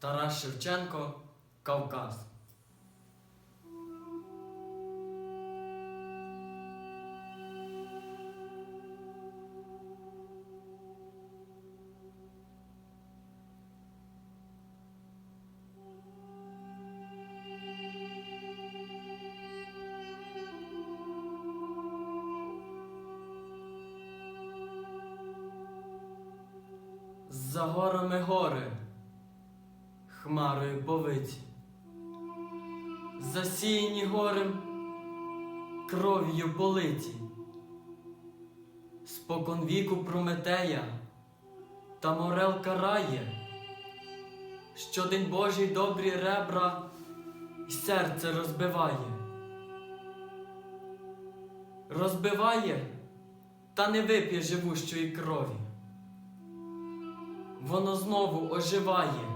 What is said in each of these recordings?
Тарас Шевченко Кавказ. За горами гори, хмарою повиті, засіяні горем, кров'ю политі, спокон віку Прометея та морел карає, щодень Божий добрі ребра і серце розбиває. Розбиває та не вип'є живущої крові. Воно знову оживає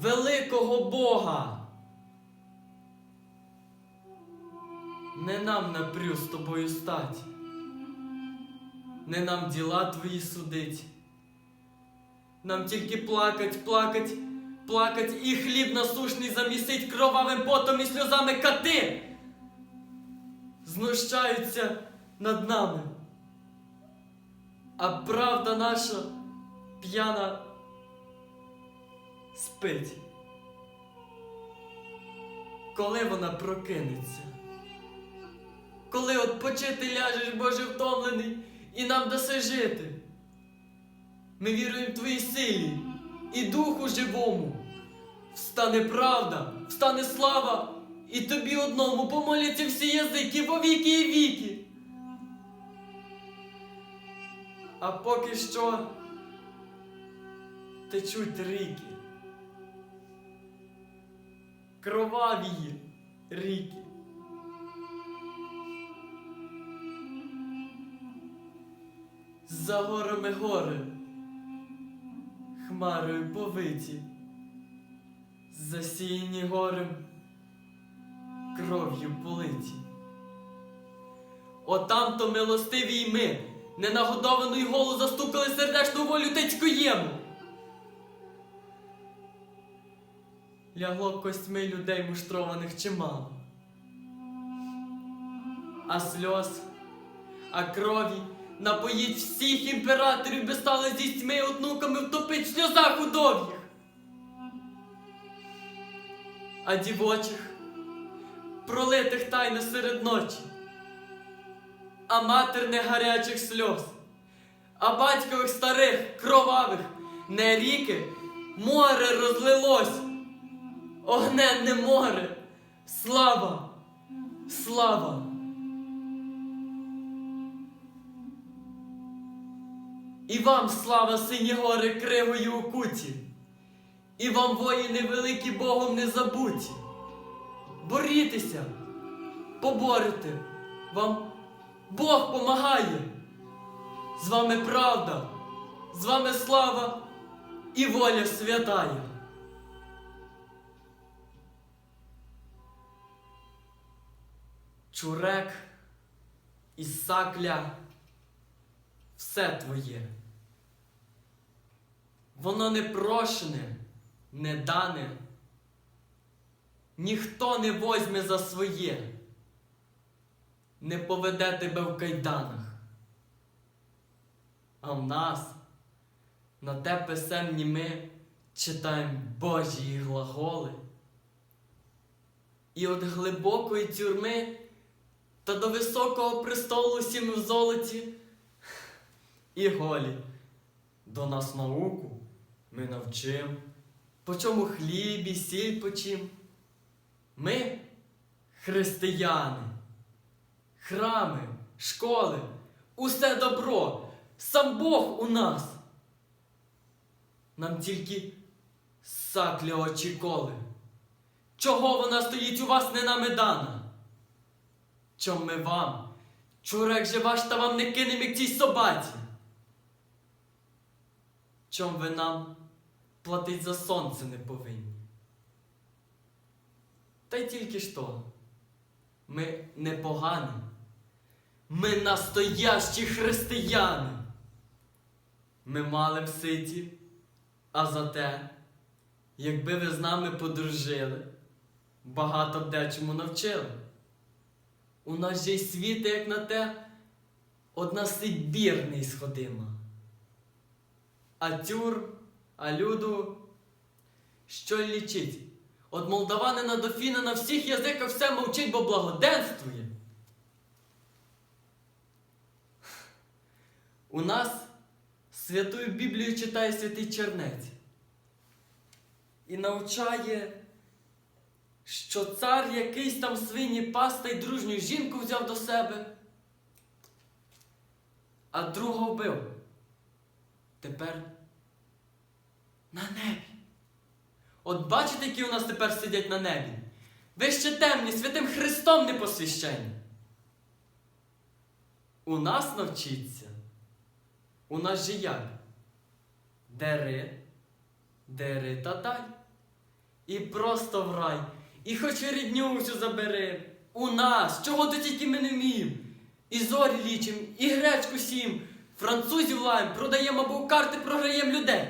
великого Бога. Не нам напрю з тобою стать, не нам діла твої судить. Нам тільки плакать, плакать, плакать і хліб насушний замісить кровавим потом і сльозами кати. Знущаються над нами. А правда наша п'яна спить. Коли вона прокинеться? Коли от почити ляжеш, Боже, втомлений, і нам даси жити? Ми віруємо в Твоїй силі і Духу живому. Встане правда, встане слава, і тобі одному помоляться всі язики во віки і віки. А поки що течуть ріки. Кроваві ріки. За горами гори, хмарою повиті, засіяні горем, кров'ю политі. Отам то милостиві й ми, ненагодовану й голу застукали сердечну волю тецькоєму. Лягло костьми людей муштрованих чимало. А сльоз, а крові напоїть всіх імператорів, би стали з дітьми і онуками втопить в сльозах удов'ях. А дівочих, пролитих тайно серед ночі, а матерних гарячих сльоз, а батькових старих, кровавих, не ріки, море розлилось огненне море, слава, слава. І вам слава, сині гори, кривою у куті, і вам воїни великі Богом не забуті. Борітеся, поборете, вам Бог помагає. З вами правда, з вами слава і воля святая. Чурек, Ісакля, все твоє. Воно не прошене, не дане, ніхто не возьме за своє, не поведе тебе в кайданах. А в нас на те писемні ми читаємо Божі глаголи. І от глибокої тюрми та до високого престолу всі ми в золоті і голі. До нас науку ми навчим, по чому хліб і сіль почим. Ми християни, храми, школи, усе добро, сам Бог у нас. Нам тільки саклі очі коли. Чого вона стоїть у вас не нами дана? Чом ми вам, чурек же ваш та вам не кинем, як цій собаці? Чом ви нам платить за сонце не повинні? Та й тільки ж то, ми не погані, ми настоящі християни. Ми мали б ситі, а зате, якби ви з нами подружили, багато б дечому навчили. У нас же й світи, як на те, одна Сибір не сходима. А тюр, а люду, що лічить? От молдаванина до фіна на всіх язиках все мовчить, бо благоденствує. У нас Святую Біблію читає святий Чернець і навчає, що цар якийсь там свині пас та й дружню жінку взяв до себе, а другого вбив. Тепер на небі. От бачите, які у нас тепер сидять на небі? Ви ще темні, святим Христом не посвящені. У нас навчиться. У нас же як? Дери, дери та дай. І просто в рай. І хоч рідню всю забери. У нас, чого то тільки ми не вміємо. І зорі лічим, і гречку сім, французів лаєм, продаємо або карти програємо людей.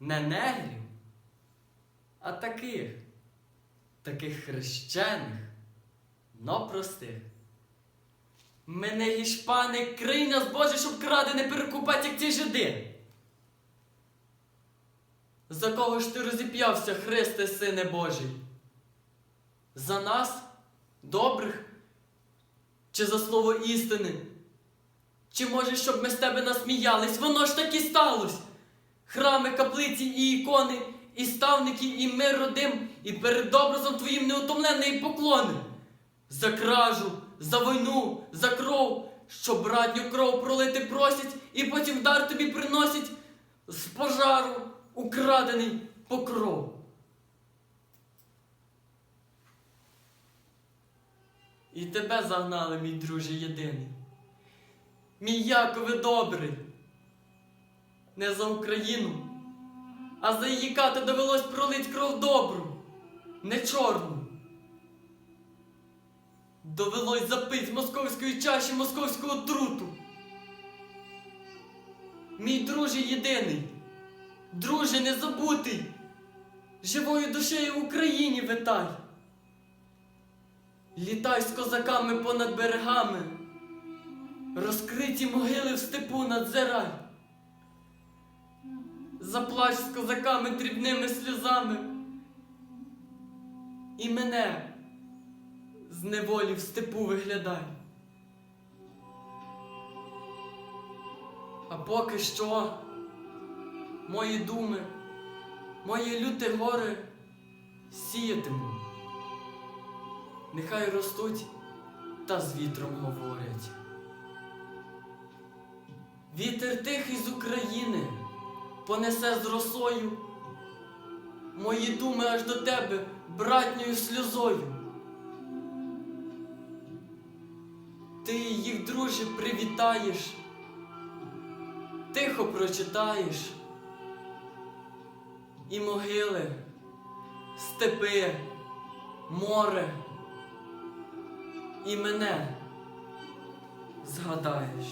Не негрів, а таких, таких хрещених, но простих. Мене гішпани, крий нас, Боже, щоб кради не перекупати, як ті жиди. За кого ж ти розіп'явся, Христе, Сине Божий? За нас, добрих, чи за слово істини? Чи може, щоб ми з тебе насміялись? Воно ж таки сталося. Храми, каплиці і ікони, і ставники, і мир родим, і перед образом твоїм неутомленний поклони. За кражу, за війну, за кров, що братню кров пролити просять, і потім дар тобі приносять з пожару украдений покров. І тебе загнали, мій друже єдиний. Мій Якове добрий. Не за Україну, а за її кати довелось пролить кров добру, не чорну. Довелось запить московської чаші московського труту. Мій друже єдиний, друже незабутий, живою душею в Україні витай. Літай з козаками понад берегами, розкриті могили в степу надзирай. Заплач з козаками дрібними сльозами. І мене з неволі в степу виглядай. А поки що мої думи, мої люте гори сіятиму. Нехай ростуть та з вітром говорять. Вітер тихий з України понесе з росою мої думи аж до тебе братньою сльозою. Ти їх, друже, привітаєш, тихо прочитаєш і могили, степи, море, і мене згадаєш.